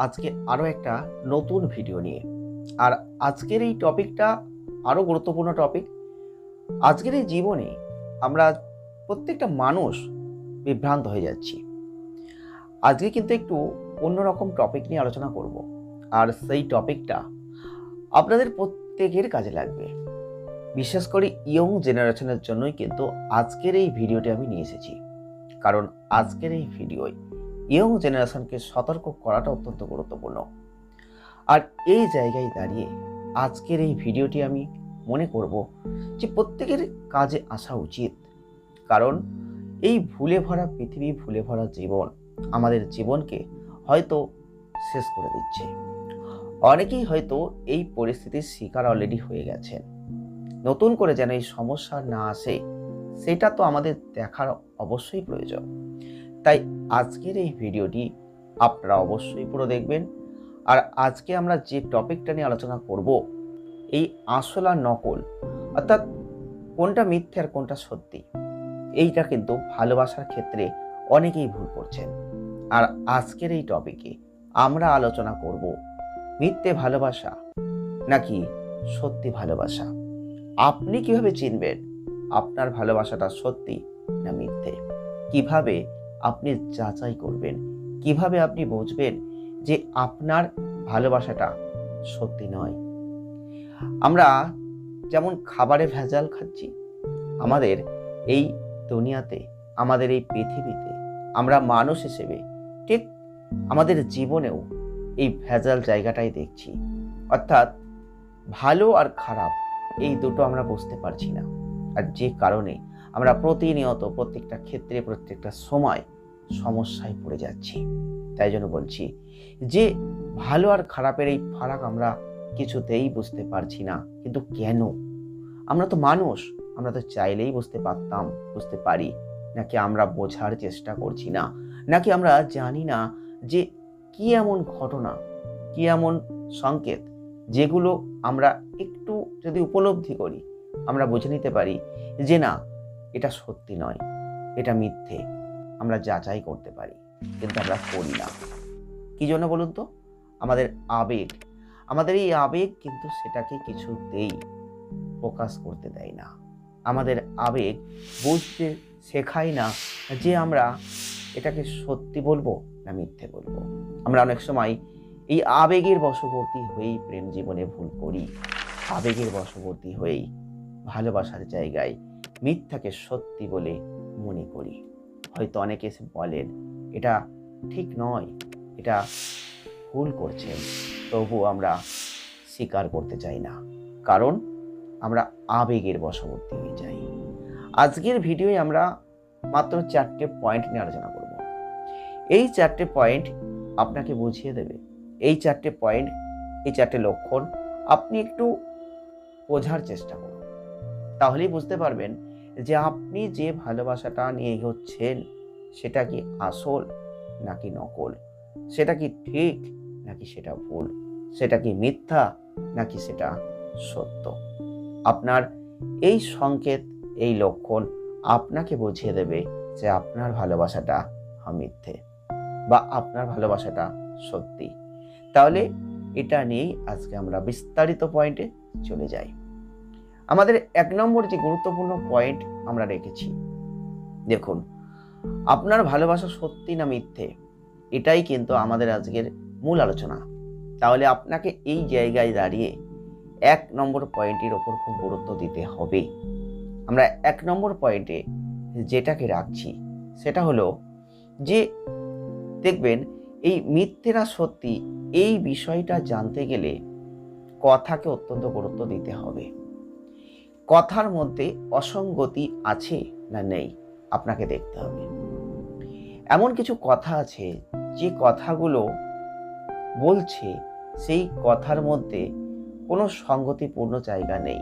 আজকে আরও একটা নতুন ভিডিও নিয়ে। আর আজকের এই টপিকটা আরও গুরুত্বপূর্ণ টপিক। আজকের এই জীবনে আমরা প্রত্যেকটা মানুষ বিভ্রান্ত হয়ে যাচ্ছি। আজকে কিন্তু একটু অন্যরকম টপিক নিয়ে আলোচনা করব। আর সেই টপিকটা আপনাদের প্রত্যেকের কাজে লাগবে। বিশেষ করে ইয়ং জেনারেশনের জন্যই কিন্তু আজকের এই ভিডিওটি আমি নিয়ে এসেছি। কারণ আজকের এই ভিডিওয় ইয়ং জেনারেশনকে সতর্ক করাটা অত্যন্ত গুরুত্বপূর্ণ। আর এই জায়গায় দাঁড়িয়ে আজকের এই ভিডিওটি আমি মনে করব যে প্রত্যেকের কাজে আসা উচিত। কারণ এই ভুলে ভরা পৃথিবী, ভুলে ভরা জীবন আমাদের জীবনকে হয়তো শেষ করে দিচ্ছে। অনেকেই হয়তো এই পরিস্থিতির শিকার অলরেডি হয়ে গেছেন। নতুন করে যেন এই সমস্যা না আসে, সেটা তো আমাদের দেখার অবশ্যই প্রয়োজন। তাই আজকের এই ভিডিওটি আপনারা অবশ্যই পুরো দেখবেন। আর আজকে আমরা যে টপিকটা নিয়ে আলোচনা করব, এই আসল নকল, অর্থাৎ কোনটা মিথ্যে আর কোনটা সত্যি, এইটা কিন্তু ভালোবাসার ক্ষেত্রে অনেকেই ভুল করছেন। আর আজকের এই টপিকে আমরা আলোচনা করব, মিথ্যে ভালোবাসা নাকি সত্যি ভালোবাসা? আপনি কীভাবে চিনবেন আপনার ভালোবাসাটা সত্যি না মিথ্যে? কীভাবে আপনি যাচাই করবেন। কীভাবে আপনি বুঝবেন যে আপনার ভালোবাসাটা সত্যি নয়? আমরা যেমন খাবারে ভেজাল খাচ্ছি, আমাদের এই দুনিয়াতে, আমাদের এই পৃথিবীতে, আমরা মানুষ হিসেবে ঠিক আমাদের জীবনেও এই ভেজাল জায়গাটাই দেখছি। অর্থাৎ ভালো আর খারাপ, এই দুটো আমরা বুঝতে পারছি না। আর যে কারণে আমরা প্রতিনিয়ত প্রত্যেকটা ক্ষেত্রে, প্রত্যেকটা সময় সমস্যায় পড়ে যাচ্ছি। তাই জন্য বলছি যে, ভালো আর খারাপের এই ফারাক আমরা কিছুতেই বুঝতে পারছি না। কিন্তু কেন? আমরা তো মানুষ, আমরা তো চাইলেই বুঝতে পারতাম, বুঝতে পারি। নাকি আমরা বোঝার চেষ্টা করছি না? নাকি আমরা জানি না যে, কি এমন ঘটনা, কি এমন সংকেত, যেগুলো আমরা একটু যদি উপলব্ধি করি, আমরা বুঝে নিতে পারি যে, না এটা সত্যি নয়, এটা মিথ্যে। আমরা যাচাই করতে পারি, কিন্তু আমরা করি না। কি জন্য বলুন তো? আমাদের আবেগ, আমাদের এই আবেগ কিন্তু সেটাকে কিছুতেই প্রকাশ করতে দেয় না। আমাদের আবেগ বুঝতে শেখায় না যে আমরা এটাকে সত্যি বলব না মিথ্যে বলব। আমরা অনেক সময় এই আবেগের বশবর্তী হয়েই প্রেম জীবনে ভুল করি। আবেগের বশবর্তী হয়েই ভালোবাসার জায়গায় মিথ্যাকে সত্যি বলে মনে করি। হয়তো অনেকে বলেন, এটা ঠিক নয়, এটা ভুল করছেন। তবু আমরা স্বীকার করতে চাই না। কারণ আমরা আবেগের বশবর্তী হয়ে যাই। আজকের ভিডিওয়ে আমরা মাত্র চারটে পয়েন্ট নিয়ে আলোচনা করব। এই চারটে পয়েন্ট আপনাকে বুঝিয়ে দেবে। এই চারটে পয়েন্ট, এই চারটে লক্ষণ আপনি একটু বোঝার চেষ্টা করুন। তাহলেই বুঝতে পারবেন যে আপনি যে ভালোবাসাটা নিয়ে এগোচ্ছেন, সেটা কি আসল নাকি নকল? সেটা কি ঠিক নাকি সেটা ভুল? সেটা কি মিথ্যা নাকি সেটা সত্য? আপনার এই সংকেত, এই লক্ষণ আপনাকে বুঝিয়ে দেবে যে আপনার ভালোবাসাটা মিথ্যে বা আপনার ভালোবাসাটা সত্যি। তাহলে এটা নিয়েই আজকে আমরা বিস্তারিত পয়েন্টে চলে যাই। আমাদের এক নম্বর যে গুরুত্বপূর্ণ পয়েন্ট আমরা রেখেছি, দেখুন, আপনার ভালোবাসা সত্যি না মিথ্যে, এটাই কিন্তু আমাদের আজকের মূল আলোচনা। তাহলে আপনাকে এই জায়গায় দাঁড়িয়ে এক নম্বর পয়েন্টের ওপর খুব গুরুত্ব দিতে হবে আমরা এক নম্বর পয়েন্টে যেটাকে রাখছি, সেটা হলো যে, দেখবেন, এই মিথ্যে না সত্যি, এই বিষয়টা জানতে গেলে কথাকে অত্যন্ত গুরুত্ব দিতে হবে। কথার মধ্যে অসঙ্গতি আছে না নেই? আপনাকে দেখতে হবে। এমন কিছু কথা আছে, যে কথাগুলো বলছে সেই কথার মধ্যে কোনো সঙ্গতিপূর্ণ জায়গা নেই।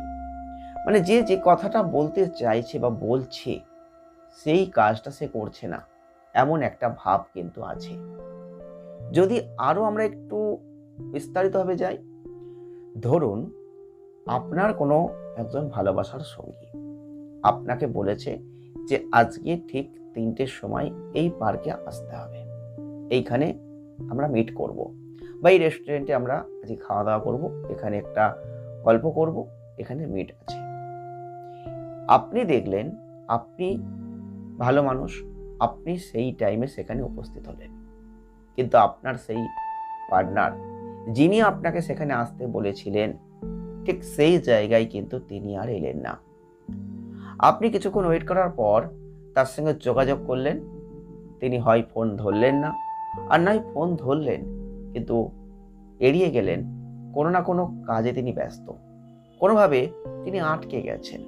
মানে যে যে কথাটা বলতে চাইছে বা বলছে, সেই কাজটা সে করছে না। এমন একটা ভাব কিন্তু আছে। যদি আরও আমরা একটু বিস্তারিতভাবে যাই, ধরুন আপনার কোনো একজন ভালোবাসার সঙ্গী। আপনাকে বলেছে যে আজকে ঠিক তিনটের সময় এই পার্কে আসতে হবে। এইখানে আমরা মিট করব। বা এই রেস্টুরেন্টে আমরা আজকে খাওয়া দাওয়া করব, এখানে একটা গল্প করব, এখানে মিট আছে। আপনি দেখলেন, আপনি ভালো মানুষ, আপনি সেই টাইমে সেখানে উপস্থিত হলেন। কিন্তু আপনার সেই পার্টনার যিনি আপনাকে সেখানে আসতে বলেছিলেন ঠিক সেই জায়গায় কিন্তু তিনি আর এলেন না। আপনি কিছুক্ষণ ওয়েট করার পর তার সঙ্গে যোগাযোগ করলেন। তিনি হয় ফোন ধরলেন না আর নয় ফোন ধরলেন, কিন্তু এড়িয়ে গেলেন। কোনো না কোনো কাজে তিনি ব্যস্ত। কোনোভাবে তিনি আটকে গেছেন।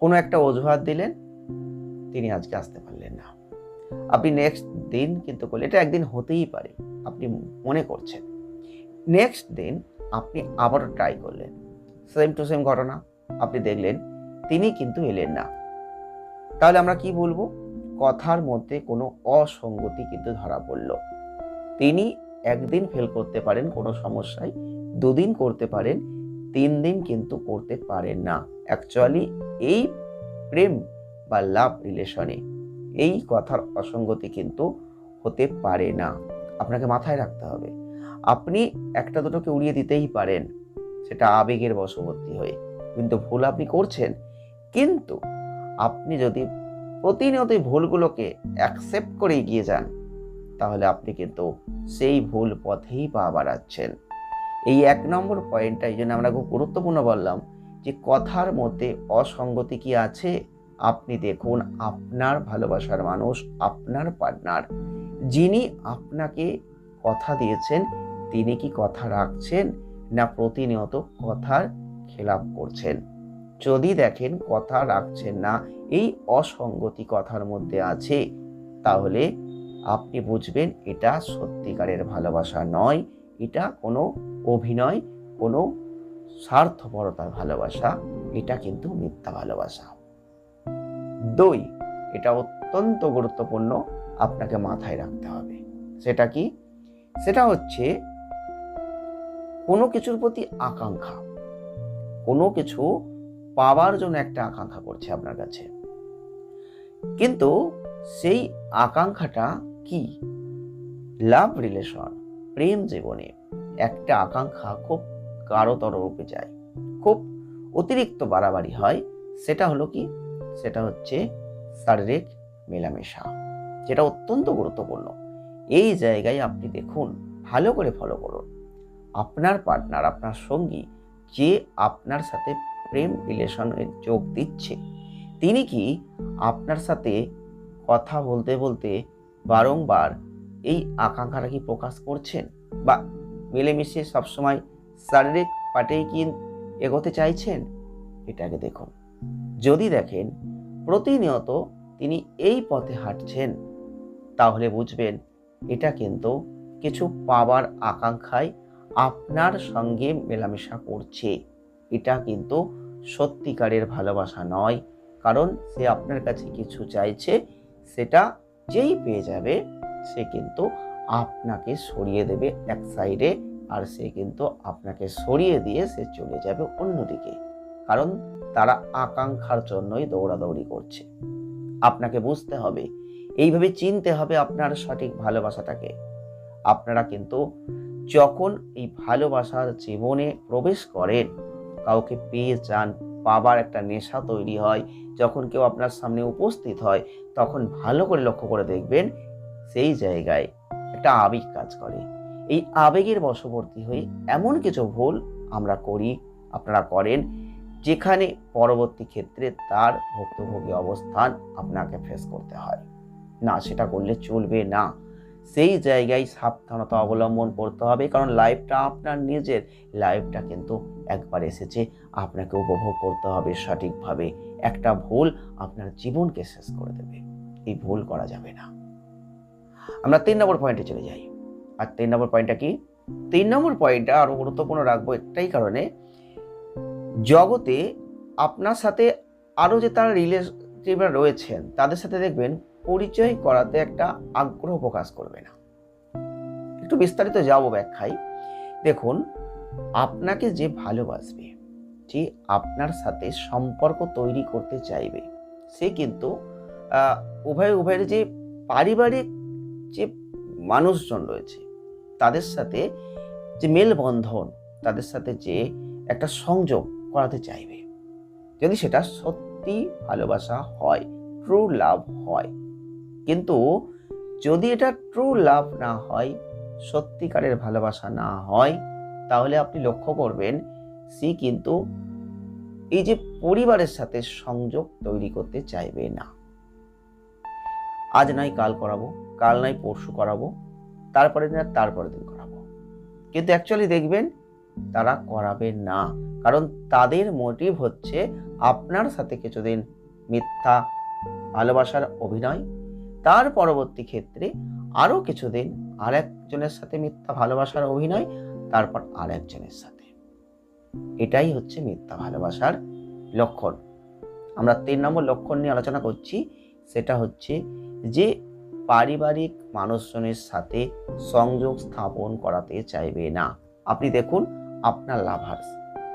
কোনো একটা অজুহাত দিলেন, তিনি আজকে আসতে পারলেন না। আপনি নেক্সট দিন কিন্তু করলেন। এটা একদিন হতেই পারে, আপনি মনে করছেন। নেক্সট দিন আপনি আবারও ট্রাই করলেন। সেম টু সেম ঘটনা আপনি দেখলেন, তিনি কিন্তু এলেন না। তাহলে আমরা কি বলব? কথার মধ্যে কোনো অসঙ্গতি কিন্তু ধরা পড়ল। তিনি একদিন ফেল করতে পারেন, কোনো সমস্যায় দুদিন করতে পারেন, তিন দিন কিন্তু করতে পারেন না। অ্যাকচুয়ালি এই প্রেম বা লাভ রিলেশনে এই কথার অসঙ্গতি কিন্তু হতে পারে না। আপনাকে মাথায় রাখতে হবে। আপনি একটা দুটোকে উড়িয়ে দিতেই পারেন, সেটা আবেগের বশবর্তী হয়ে। কিন্তু ভুল আপনি করছেন। কিন্তু আপনি যদি প্রতিনিয়ত ভুলগুলোকে অ্যাকসেপ্ট করে এগিয়ে যান, তাহলে আপনি কিন্তু সেই ভুল পথেই পা বাড়াচ্ছেন। এই এক নম্বর পয়েন্টটা এই জন্য আমরা খুব গুরুত্বপূর্ণ বললাম, যে কথার মধ্যে অসঙ্গতি কি আছে? আপনি দেখুন, আপনার ভালোবাসার মানুষ, আপনার পার্টনার যিনি আপনাকে কথা দিয়েছেন তিনি কি কথা রাখছেন না প্রতিনিয়ত কথার খেলাপ করছেন? যদি দেখেন কথা রাখছেন না, এই অসঙ্গতি কথার মধ্যে আছে, তাহলে আপনি বুঝবেন এটা সত্যিকারের ভালোবাসা নয়, এটা কোনো অভিনয়, কোনো স্বার্থপরতার ভালোবাসা, এটা কিন্তু মিথ্যা ভালোবাসা। দুই, এটা অত্যন্ত গুরুত্বপূর্ণ আপনাকে মাথায় রাখতে হবে। সেটা কি? সেটা হচ্ছে কোনো কিছুর প্রতি আকাঙ্ক্ষা, কোনো কিছু পাওয়ার জন্য একটা আকাঙ্ক্ষা করছে আপনার কাছে। কিন্তু সেই আকাঙ্ক্ষাটা কি? লাভ রিলেশন প্রেম জীবনে একটা আকাঙ্ক্ষা খুব গাঢ়তর রূপে যায়। খুব অতিরিক্ত বাড়াবাড়ি হয়, সেটা হলো কি? সেটা হচ্ছে শারীরিক মেলামেশা, যেটা অত্যন্ত গুরুত্বপূর্ণ। এই জায়গায় আপনি দেখুন, ভালো করে ফলো করুন। আপনার পার্টনার আপনার সঙ্গী যে আপনার সাথে প্রেম রিলেশনে যোগ দিচ্ছে। তিনি কি আপনার সাথে কথা বলতে বলতে বারংবার এই আকাঙ্ক্ষাটা কি প্রকাশ করছেন? বা মিলেমিশে সবসময় শারীরিক পাটেই কি এগোতে চাইছেন? এটাকে দেখুন। যদি দেখেন, প্রতিনিয়ত তিনি এই পথে হাঁটছেন, তাহলে বুঝবেন এটা কিন্তু কিছু পাওয়ার আকাঙ্ক্ষায় আপনার সঙ্গে মেলামেশা করছে। এটা কিন্তু সত্যিকারের ভালোবাসা নয়, কারণ সে আপনার কাছে কিছু চাইছে, সেটা যেই পেয়ে যাবে, সে কিন্তু আপনাকে সরিয়ে দেবে এক সাইডে আর সে কিন্তু আপনাকে সরিয়ে দিয়ে সে চলে যাবে অন্যদিকে। কারণ তারা আকাঙ্ক্ষার জন্যই দৌড়াদৌড়ি করছে। আপনাকে বুঝতে হবে, এইভাবে চিনতে হবে আপনার সঠিক ভালোবাসাটাকে। আপনারা কিন্তু যখন এই ভালোবাসার জীবনে প্রবেশ করেন, কাউকে পেয়ে যান, পাবার একটা নেশা তৈরি হয়, যখন কেউ আপনার সামনে উপস্থিত হয়, তখন ভালো করে লক্ষ্য করে দেখবেন সেই জায়গায় একটা আবেগ কাজ করে। এই আবেগের বশবর্তী হয়ে এমন কিছু ভুল আমরা করি, আপনারা করেন, যেখানে পরবর্তী ক্ষেত্রে তার ভুক্তভোগী অবস্থান আপনাকে ফেস করতে হয়। না, সেটা করলে চলবে না। সেই জায়গায় সাবধানতা অবলম্বন করতে হবে, কারণ লাইফটা আপনার নিজের। লাইফটা কিন্তু একবার এসেছে, আপনাকে উপভোগ করতে হবে সঠিকভাবে। একটা ভুল আপনার জীবনকে শেষ করে দেবে। এই ভুল করা যাবে না। আমরা তিন নম্বর পয়েন্টে চলে যাই। আর তিন নম্বর পয়েন্টটা কি? তিন নম্বর পয়েন্টটা আরও গুরুত্বপূর্ণ রাখব একটাই কারণে, জগতে আপনার সাথে আরও যে তারা রিলেটিভরা রয়েছেন, তাদের সাথে দেখবেন পরিচয় করাতে একটা আগ্রহ প্রকাশ করবে না। একটু বিস্তারিত যাব ব্যাখ্যায়। দেখুন, আপনাকে যে ভালোবাসবে, যে আপনার সাথে সম্পর্ক তৈরি করতে চাইবে, সে কিন্তু উভয় উভয়ের যে পারিবারিক যে মানুষজন রয়েছে, তাদের সাথে যে মেলবন্ধন, তাদের সাথে যে একটা সংযোগ করাতে চাইবে। যদি সেটা সত্যি ভালোবাসা হয় ট্রু লাভ হয় কিন্তু যদি এটা ট্রু লাভ না হয়, সত্যিকারের ভালোবাসা না হয়, তাহলে আপনি লক্ষ্য করবেন, সি কিন্তু এই যে পরিবারের সাথে সংযোগ তৈরি করতে চাইবে না। আজ নয় কাল করাবো, কাল নয় পরশু করাবো তারপরে দিন আর তারপরে দিন করাবো। কিন্তু অ্যাকচুয়ালি দেখবেন, তারা করাবে না। কারণ তাদের মোটিভ হচ্ছে আপনার সাথে কিছুদিন মিথ্যা, ভালোবাসার অভিনয় তার পরবর্তী ক্ষেত্রে আরও কিছুদিন আর একজনের সাথে মিথ্যা ভালোবাসার অভিনয়, তারপর আর একজনের সাথে। এটাই হচ্ছে মিথ্যা ভালোবাসার লক্ষণ। আমরা তিন নম্বর লক্ষণ নিয়ে আলোচনা করছি, সেটা হচ্ছে যে পারিবারিক মানুষজনের সাথে সংযোগ স্থাপন করাতে চাইবে না। আপনি দেখুন, আপনার লাভার্স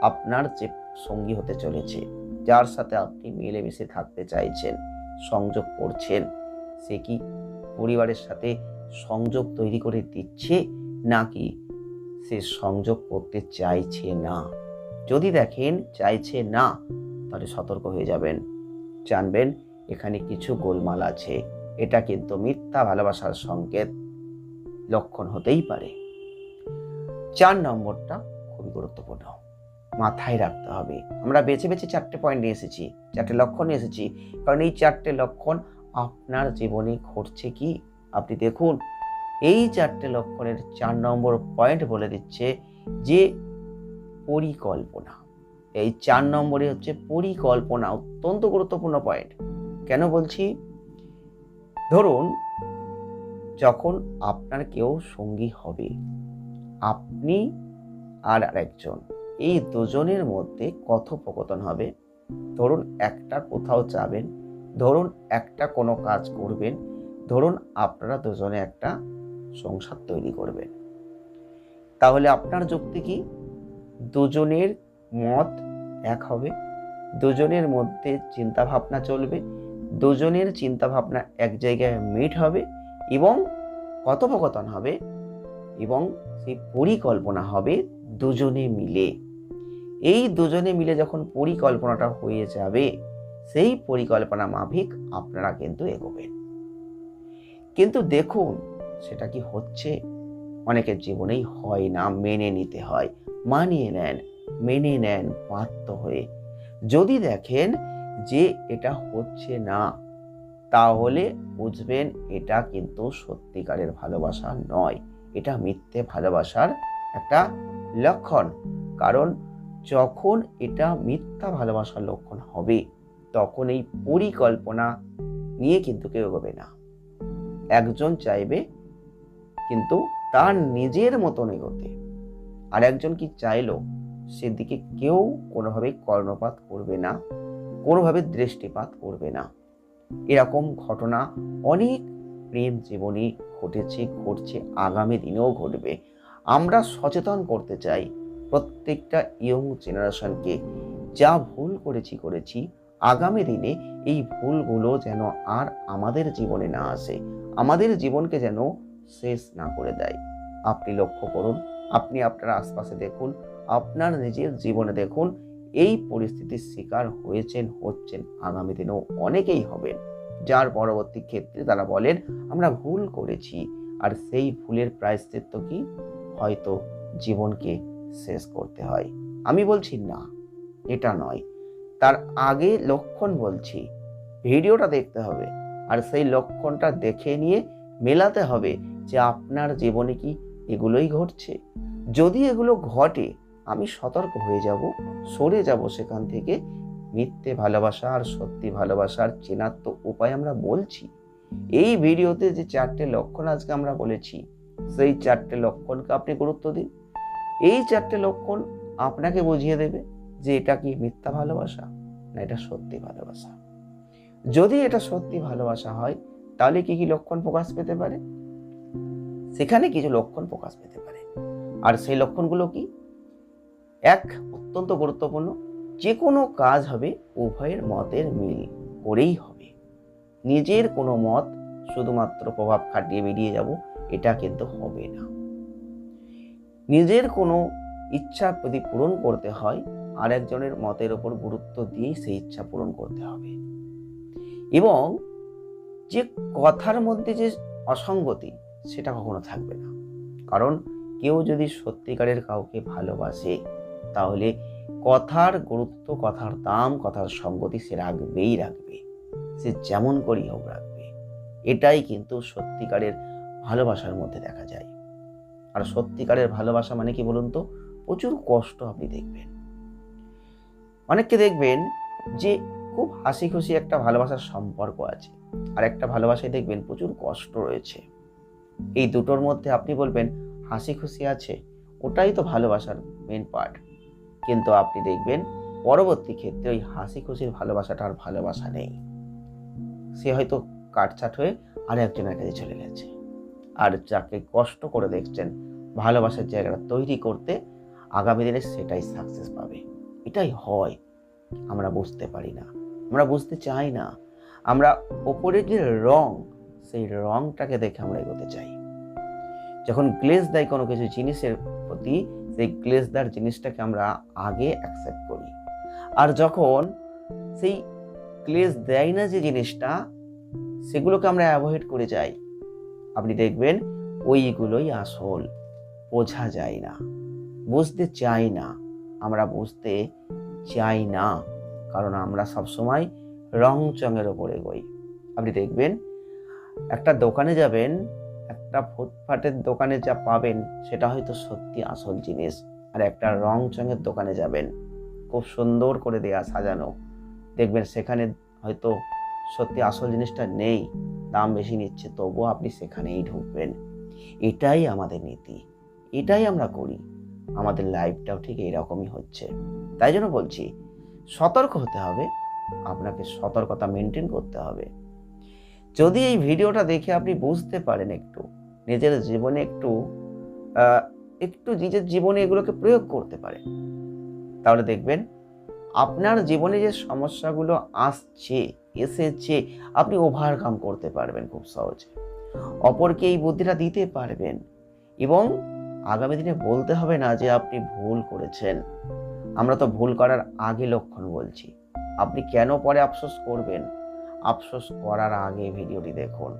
আপনার যে সঙ্গী হতে চলেছে, যার সাথে আপনি মিলেমিশে থাকতে চাইছেন, সংযোগ করছেন সে কি পরিবারের সাথে সংযোগ তৈরি করে দিচ্ছে নাকি সে সংযোগ করতে চাইছে না? যদি দেখেন চাইছে না, তাহলে সতর্ক হয়ে যাবেন। জানবেন এখানে কিছু গোলমাল আছে। এটা কিন্তু মিথ্যা ভালোবাসার সংকেত। লক্ষণ হতেই পারে। চার নম্বরটা খুবই গুরুত্বপূর্ণ। মাথায় রাখতে হবে। আমরা বেছে বেছে চারটে পয়েন্ট নিয়ে এসেছি, চারটে লক্ষণ নিয়ে এসেছি। কারণ এই চারটে লক্ষণ আপনার জীবনে ঘটছে কি? আপনি দেখুন, এই চারটে লক্ষণের চার নম্বর পয়েন্ট বলে দিচ্ছে যে পরিকল্পনা। এই চার নম্বরে হচ্ছে পরিকল্পনা, অত্যন্ত গুরুত্বপূর্ণ পয়েন্ট কেন বলছি? ধরুন, যখন আপনার কেউ সঙ্গী হবে, আপনি আর আরেকজন, এই দুজনের মধ্যে কথোপকথন হবে। ধরুন, একটা কোথাও যাবেন ধরুন একটা কোনো কাজ করবেন, ধরুন আপনারা দুজনে একটা সংসার তৈরি করবেন। তাহলে আপনার যুক্তি কি? দুজনের মত এক হবে, দুজনের মধ্যে চিন্তা ভাবনা চলবে, দুজনের চিন্তা ভাবনা এক জায়গায় মিট হবে এবং কথোপকথন হবে এবং সেই পরিকল্পনা হবে দুজনে মিলে। এই দুজনে মিলে যখন পরিকল্পনাটা হয়ে যাবে সেই পরিকল্পনা মাফিক আপনারা কিন্তু এগোবেন। কিন্তু দেখুন, সেটা কি হচ্ছে? অনেকের জীবনেই হয় না, মেনে নিতে হয়, মানিয়ে নেন, মেনে নেন, বাধ্য হয়ে। যদি দেখেন যে এটা হচ্ছে না, তাহলে বুঝবেন এটা কিন্তু সত্যিকারের ভালোবাসা নয়। এটা মিথ্যে ভালোবাসার একটা লক্ষণ। কারণ যখন এটা মিথ্যা ভালোবাসার লক্ষণ হবে তখন এই পরিকল্পনা নিয়ে কিন্তু কেউ এগোবে না। একজন চাইবে কিন্তু তার নিজের মতন এগোতে। আর একজন কি চাইলো সেদিকে কেউ কোনোভাবে কর্ণপাত করবে না, কোনোভাবে দৃষ্টিপাত করবে না। এরকম ঘটনা অনেক প্রেম জীবনী ঘটেছে, ঘটছে, আগামী দিনেও ঘটবে। আমরা সচেতন করতে চাই প্রত্যেকটা ইয়ং জেনারেশনকে যা ভুল করেছি করেছি আগামী দিনে এই ভুলগুলো যেন আর আমাদের জীবনে না আসে, আমাদের জীবনকে যেন শেষ না করে দেয়। আপনি লক্ষ্য করুন, আপনি আপনার আশপাশে দেখুন, আপনার নিজের জীবনে দেখুন, এই পরিস্থিতির শিকার হয়েছেন, হচ্ছেন, আগামী দিনেও অনেকেই হবেন। যার পরবর্তী ক্ষেত্রে তারা বলেন, আমরা ভুল করেছি। আর সেই ভুলের প্রায়শ্চিত্ত কি? হয়তো জীবনকে শেষ করতে হয়। আমি বলছি, না, এটা নয়। তার আগে লক্ষণ বলছি। ভিডিওটা দেখতে হবে আর সেই লক্ষণটা দেখে নিয়ে মেলাতে হবে যে আপনার জীবনে কি এগুলোই ঘটছে। যদি এগুলো ঘটে, আমি সতর্ক হয়ে যাব, সরে যাব সেখান থেকে। মিথ্যে ভালোবাসা আর সত্যি ভালোবাসার চেনার তো উপায় আমরা বলছি। এই ভিডিওতে যে চারটে লক্ষণ আজকে আমরা বলেছি, সেই চারটে লক্ষণকে আপনি গুরুত্ব দিন। এই চারটে লক্ষণ আপনাকে বুঝিয়ে দেবে। যে এটা কি মিথ্যা ভালোবাসা না এটা সত্যি ভালোবাসা? যদি এটা সত্যি ভালোবাসা হয়, তাহলে কি কি লক্ষণ প্রকাশ পেতে পারে? সেখানে কিছু লক্ষণ প্রকাশ পেতে পারে। আর সেই লক্ষণগুলো কি? এক, অত্যন্ত গুরুত্বপূর্ণ যে কোনো কাজ হবে, উভয়ের মতের মিল করেই হবে। নিজের কোনো মত শুধুমাত্র প্রভাব খাটিয়ে বেরিয়ে যাব, এটা কিন্তু হবে না। নিজের কোনো ইচ্ছা যদি পূরণ করতে হয় আরেকজনের মতের ওপর গুরুত্ব দিয়েই সেই ইচ্ছা পূরণ করতে হবে। এবং যে কথার মধ্যে যে অসঙ্গতি, সেটা কখনো থাকবে না। কারণ কেউ যদি সত্যিকারের কাউকে ভালোবাসে, তাহলে কথার গুরুত্ব, কথার দাম, কথার সঙ্গতি সে রাখবেই রাখবে। সে যেমন করেই হোক রাখবে। এটাই কিন্তু সত্যিকারের ভালোবাসার মধ্যে দেখা যায়। আর সত্যিকারের ভালোবাসা মানে কি বলুন তো? প্রচুর কষ্ট আপনি দেখবেন। অনেককে দেখবেন যে খুব হাসি খুশি একটা ভালোবাসার সম্পর্ক আছে। আর একটা ভালোবাসায় দেখবেন প্রচুর কষ্ট রয়েছে। এই দুটোর মধ্যে আপনি বলবেন হাসি খুশি আছে, ওটাই তো ভালোবাসার মেন পার্ট কিন্তু আপনি দেখবেন, পরবর্তী ক্ষেত্রে ওই হাসি খুশির ভালোবাসাটা আর ভালোবাসা নেই। সে হয়তো কাটছাট হয়ে আর একজনের কাছে চলে গেছে। আর যাকে কষ্ট করে দেখছেন, ভালোবাসার জায়গাটা তৈরি করতে আগামী দিনে সেটাই সাকসেস পাবে। এটাই হয়। আমরা বুঝতে পারি না। আমরা বুঝতে চাই না। আমরা ওপরের যে রং, সেই রংটাকে দেখে আমরা এগোতে চাই। যখন গ্লেজ দেয় কোনো কিছু জিনিসের প্রতি, সেই গ্লেজদার জিনিসটাকে আমরা আগে অ্যাকসেপ্ট করি। আর যখন সেই গ্লেজ দেয় না যে জিনিসটা, সেগুলোকে আমরা অ্যাভয়েড করে যাই। আপনি দেখবেন ওইগুলোই আসল। বোঝা যায় না। বুঝতে চাই না। আমরা বুঝতে চাই না। কারণ আমরা সবসময় রং চঙের ওপরে এগোই আপনি দেখবেন, একটা দোকানে যাবেন, একটা ফুটফাটের দোকানে যা পাবেন, সেটা হয়তো সত্যি আসল জিনিস। আর একটা রং চঙের দোকানে যাবেন, খুব সুন্দর করে দেয়া সাজানো। দেখবেন সেখানে হয়তো সত্যি আসল জিনিসটা নেই, দাম বেশি নিচ্ছে, তবুও আপনি সেখানেই ঢুকবেন। এটাই আমাদের নীতি। এটাই আমরা করি। আমাদের লাইফটাও ঠিক এইরকমই হচ্ছে। তাই জন্য বলছি, সতর্ক হতে হবে, আপনাকে সতর্কতা মেনটেন করতে হবে। যদি এই ভিডিওটা দেখে আপনি বুঝতে পারেন একটু, নিজের জীবনে একটু একটু নিজের জীবনে এগুলোকে প্রয়োগ করতে পারেন, তাহলে দেখবেন আপনার জীবনে যে সমস্যাগুলো আসছে, এসেছে, আপনি ওভারকাম করতে পারবেন খুব সহজে। অপরকে এই বুদ্ধিটা দিতে পারবেন এবং আগামী দিনে বলতে হবে না যে আপনি ভুল করেছেন। আমরা তো ভুল করার আগে লক্ষণ বলছি। আপনি কেন পরে আফসোস করবেন? আফসোস করার আগে ভিডিওটি দেখুন।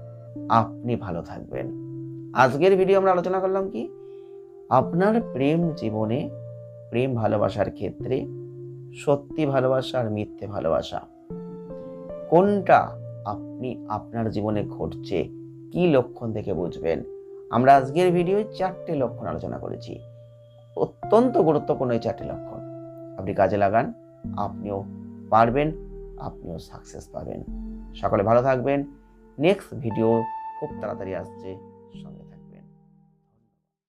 আপনি ভালো থাকবেন। আজকের ভিডিও আমরা আলোচনা করলাম কি? আপনার প্রেম জীবনে প্রেম ভালোবাসার ক্ষেত্রে সত্যি ভালোবাসা আর মিথ্যে ভালোবাসা। কোনটা আপনি আপনার জীবনে ঘটছে? কি লক্ষণ থেকে বুঝবেন? আমরা আজকের ভিডিওয় চারটে লক্ষণ আলোচনা করেছি। অত্যন্ত গুরুত্বপূর্ণ এই চারটি লক্ষণ। আপনি কাজে লাগান, আপনিও পারবেন, আপনিও সাকসেস পাবেন। সকলে ভালো থাকবেন। নেক্সট ভিডিও খুব তাড়াতাড়ি আসছে।